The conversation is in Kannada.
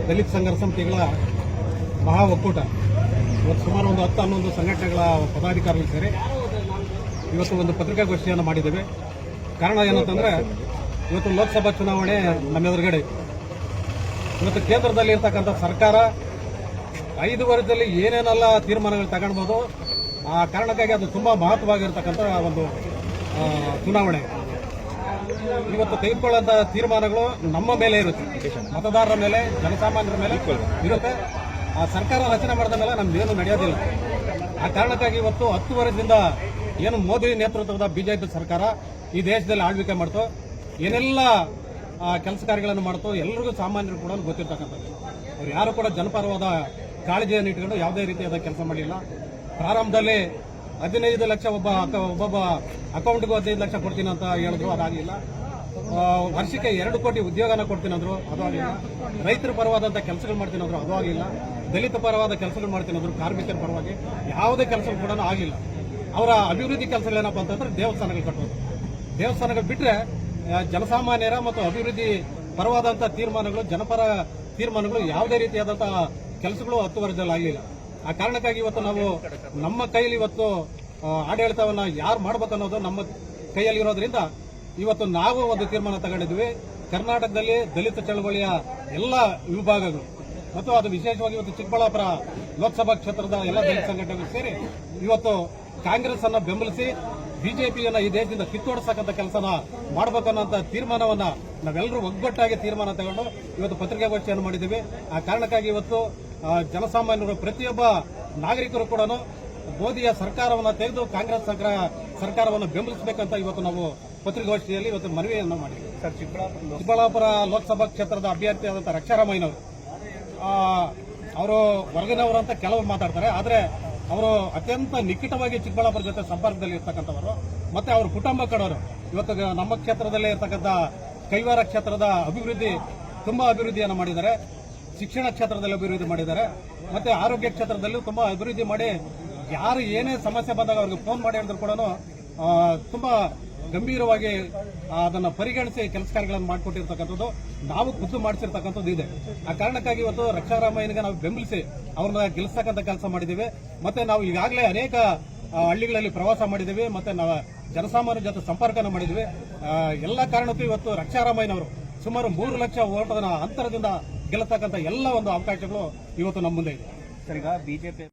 ದಲಿತ ಸಂಘರ್ಷ ಸಮಿತಿಗಳ ಮಹಾ ಒಕ್ಕೂಟ. ಇವತ್ತು ಸುಮಾರು ಒಂದು ಹತ್ತು, ಹನ್ನೊಂದು ಸಂಘಟನೆಗಳ ಪದಾಧಿಕಾರಿಗಳು ಸೇರಿ ಇವತ್ತು ಒಂದು ಪತ್ರಿಕಾಗೋಷ್ಠಿಯನ್ನು ಮಾಡಿದ್ದೇವೆ. ಕಾರಣ ಏನಂತಂದ್ರೆ, ಇವತ್ತು ಲೋಕಸಭಾ ಚುನಾವಣೆ ನಮ್ಮ ಎದುರುಗಡೆ ಇವತ್ತು ಕೇಂದ್ರದಲ್ಲಿ ಇರ್ತಕ್ಕಂಥ ಸರ್ಕಾರ ಐದು ವರ್ಷದಲ್ಲಿ ಏನೇನೆಲ್ಲ ತೀರ್ಮಾನಗಳು ತಗೊಳ್ಬೋದು, ಆ ಕಾರಣಕ್ಕಾಗಿ ಅದು ತುಂಬಾ ಮಹತ್ವವಾಗಿರ್ತಕ್ಕಂಥ ಒಂದು ಚುನಾವಣೆ. ಇವತ್ತು ಕೈಗೊಳ್ಳದ ತೀರ್ಮಾನಗಳು ನಮ್ಮ ಮೇಲೆ ಇರುತ್ತೆ. ಮತದಾರರ ಮೇಲೆ, ಜನಸಾಮಾನ್ಯರ ಮೇಲೆ ಇರುತ್ತೆ. ಆ ಸರ್ಕಾರ ರಚನೆ ಮಾಡಿದ ಮೇಲೆ ನಮ್ದೇನು ನಡೆಯೋದಿಲ್ಲ. ಆ ಕಾರಣಕ್ಕಾಗಿ ಇವತ್ತು ಹತ್ತು ವರ್ಷದಿಂದ ಏನು ಮೋದಿ ನೇತೃತ್ವದ ಬಿಜೆಪಿ ಸರ್ಕಾರ ಈ ದೇಶದಲ್ಲಿ ಆಳ್ವಿಕೆ ಮಾಡ್ತು. ಏನೆಲ್ಲ ಕೆಲಸ ಕಾರ್ಯಗಳನ್ನು ಮಾಡ್ತು ಎಲ್ಲರಿಗೂ ಸಾಮಾನ್ಯರು ಕೂಡ ಗೊತ್ತಿರ್ತಕ್ಕಂಥದ್ದು. ಅವ್ರು ಯಾರು ಕೂಡ ಜನಪರವಾದ ಕಾಳಜಿಯನ್ನು ಇಟ್ಕೊಂಡು ಯಾವುದೇ ರೀತಿಯಾದ ಕೆಲಸ ಮಾಡಲಿಲ್ಲ. ಪ್ರಾರಂಭದಲ್ಲಿ ಹದಿನೈದು ಲಕ್ಷ ಒಬ್ಬ ಒಬ್ಬೊಬ್ಬ ಅಕೌಂಟ್ಗೂ ಹದಿನೈದು ಲಕ್ಷ ಕೊಡ್ತೀನಿ ಅಂತ ಹೇಳಿದ್ರು ಅದಾಗಲಿಲ್ಲ. ಆ, ವರ್ಷಕ್ಕೆ ಎರಡು ಕೋಟಿ ಉದ್ಯೋಗನ ಕೊಡ್ತೀನಿ ಅಂದ್ರು ಅದು ಆಗಿಲ್ಲ ರೈತರ ಪರವಾದಂಥ ಕೆಲಸಗಳು ಮಾಡ್ತೀನಿ ಅಂದ್ರು ಅದು ಆಗಿಲ್ಲ ದಲಿತ ಪರವಾದ ಕೆಲಸಗಳು ಮಾಡ್ತೀನಿ ಅಂದ್ರು ಕಾರ್ಮಿಕರ ಪರವಾಗಿ ಯಾವುದೇ ಕೆಲಸ ಕೂಡ ಆಗಿಲ್ಲ ಅವರ ಅಭಿವೃದ್ಧಿ ಕೆಲಸಗಳು ಏನಪ್ಪ ಅಂತಂದ್ರೆ ದೇವಸ್ಥಾನಗಳು ಕಟ್ಟೋದು. ದೇವಸ್ಥಾನಗಳು ಬಿಟ್ಟರೆ ಜನಸಾಮಾನ್ಯರ ಮತ್ತು ಅಭಿವೃದ್ಧಿ ಪರವಾದಂಥ ತೀರ್ಮಾನಗಳು ಜನಪರ ತೀರ್ಮಾನಗಳು ಯಾವುದೇ ರೀತಿಯಾದಂಥ ಕೆಲಸಗಳು ಹತ್ತು ವರ್ಷದಲ್ಲಿ ಆಗಲಿಲ್ಲ ಆ ಕಾರಣಕ್ಕಾಗಿ ಇವತ್ತು ನಾವು ನಮ್ಮ ಕೈಯಲ್ಲಿ ಇವತ್ತು ಆಡಳಿತವನ್ನು ಯಾರು ಮಾಡ್ಬೇಕು ಅನ್ನೋದು ನಮ್ಮ ಕೈಯಲ್ಲಿ ಇರೋದ್ರಿಂದ ಇವತ್ತು ನಾವು ಒಂದು ತೀರ್ಮಾನ ತಗೊಂಡಿದ್ವಿ. ಕರ್ನಾಟಕದಲ್ಲಿ ದಲಿತ ಚಳವಳಿಯ ಎಲ್ಲ ವಿಭಾಗಗಳು ಮತ್ತು ಅದು ವಿಶೇಷವಾಗಿ ಇವತ್ತು ಚಿಕ್ಕಬಳ್ಳಾಪುರ ಲೋಕಸಭಾ ಕ್ಷೇತ್ರದ ಎಲ್ಲ ದಲಿತ ಸಂಘಟನೆಗಳು ಸೇರಿ ಇವತ್ತು ಕಾಂಗ್ರೆಸ್ ಅನ್ನು ಬೆಂಬಲಿಸಿ ಬಿಜೆಪಿಯನ್ನ ಈ ದೇಶದಿಂದ ಕಿತ್ತೋಡಿಸತಕ್ಕಂಥ ಕೆಲಸನ ಮಾಡಬೇಕನ್ನೋಂಥ ತೀರ್ಮಾನವನ್ನು ನಾವೆಲ್ಲರೂ ಒಗ್ಗಟ್ಟಾಗಿ ತೀರ್ಮಾನ ತಗೊಂಡು ಇವತ್ತು ಪತ್ರಿಕಾಗೋಷ್ಠಿಯನ್ನು ಮಾಡಿದ್ದೀವಿ. ಆ ಕಾರಣಕ್ಕಾಗಿ ಇವತ್ತು ಜನಸಾಮಾನ್ಯರು ಪ್ರತಿಯೊಬ್ಬ ನಾಗರಿಕರು ಕೂಡ ಮೋದಿಯ ಸರ್ಕಾರವನ್ನ ತೆಗೆದು ಕಾಂಗ್ರೆಸ್ ಸರ್ಕಾರ ಸರ್ಕಾರವನ್ನು ಬೆಂಬಲಿಸಬೇಕಂತ ಇವತ್ತು ನಾವು ಪತ್ರಿಕಾಗೋಷ್ಠಿಯಲ್ಲಿ ಇವತ್ತು ಮನವಿಯನ್ನು ಮಾಡಿದ್ದೀವಿ ಸರ್ ಚಿಕ್ಕಬಳ್ಳಾಪುರ ಚಿಕ್ಕಬಳ್ಳಾಪುರ ಲೋಕಸಭಾ ಕ್ಷೇತ್ರದ ಅಭ್ಯರ್ಥಿಯಾದಂಥ ರಕ್ಷಾರಾಮಯ್ಯನವರು. ಅವರು ಹೊರಗಿನವರು ಅಂತ ಕೆಲವರು ಮಾತಾಡ್ತಾರೆ ಆದರೆ ಅವರು ಅತ್ಯಂತ ನಿಕಟವಾಗಿ ಚಿಕ್ಕಬಳ್ಳಾಪುರ ಜೊತೆ ಸಂಪರ್ಕದಲ್ಲಿ ಇರ್ತಕ್ಕಂಥವರು. ಮತ್ತೆ ಅವ್ರ ಕುಟುಂಬ ಕಡವರು. ಇವತ್ತು ನಮ್ಮ ಕ್ಷೇತ್ರದಲ್ಲೇ ಇರ್ತಕ್ಕಂಥ ಕೈವಾರ ಕ್ಷೇತ್ರದ ಅಭಿವೃದ್ಧಿ ತುಂಬಾ ಅಭಿವೃದ್ಧಿಯನ್ನು ಮಾಡಿದ್ದಾರೆ. ಶಿಕ್ಷಣ ಕ್ಷೇತ್ರದಲ್ಲಿ ಅಭಿವೃದ್ಧಿ ಮಾಡಿದ್ದಾರೆ. ಮತ್ತೆ ಆರೋಗ್ಯ ಕ್ಷೇತ್ರದಲ್ಲೂ ತುಂಬಾ ಅಭಿವೃದ್ಧಿ ಮಾಡಿ ಯಾರು ಏನೇ ಸಮಸ್ಯೆ ಬಂದಾಗ ಅವ್ರಿಗೆ ಫೋನ್ ಮಾಡಿ ಹೇಳಿದ್ರು ಕೂಡ ತುಂಬಾ ಗಂಭೀರವಾಗಿ ಅದನ್ನು ಪರಿಗಣಿಸಿ ಕೆಲಸ ಕಾರ್ಯಗಳನ್ನು ಮಾಡಿಕೊಟ್ಟಿರ್ತಕ್ಕಂಥದ್ದು, ನಾವು ಖುದ್ದು ಮಾಡಿಸಿರ್ತಕ್ಕಂಥದ್ದು ಇದೆ. ಆ ಕಾರಣಕ್ಕಾಗಿ ಇವತ್ತು ರಕ್ಷಾರಾಮಯ್ಯನಿಗೆ ನಾವು ಬೆಂಬಲಿಸಿ ಅವ್ರನ್ನ ಗೆಲ್ಲಿಸ್ತಕ್ಕಂಥ ಕೆಲಸ ಮಾಡಿದ್ದೀವಿ. ಮತ್ತೆ ನಾವು ಈಗಾಗಲೇ ಅನೇಕ ಹಳ್ಳಿಗಳಲ್ಲಿ ಪ್ರವಾಸ ಮಾಡಿದ್ದೀವಿ. ಮತ್ತೆ ನಾವು ಜನಸಾಮಾನ್ಯರ ಜೊತೆ ಸಂಪರ್ಕನ ಮಾಡಿದ್ವಿ ಎಲ್ಲ ಕಾರಣಕ್ಕೂ ಇವತ್ತು ರಕ್ಷಾರಾಮಯ್ಯನವರು ಸುಮಾರು ಮೂರು ಲಕ್ಷ ಓಟದ ಅಂತರದಿಂದ ಗೆಲ್ಲತಕ್ಕಂಥ ಎಲ್ಲ ಒಂದು ಅವಕಾಶಗಳು ಇವತ್ತು ನಮ್ಮ ಮುಂದೆ ಇದೆ. ಸರ್ ಈಗ ಬಿಜೆಪಿ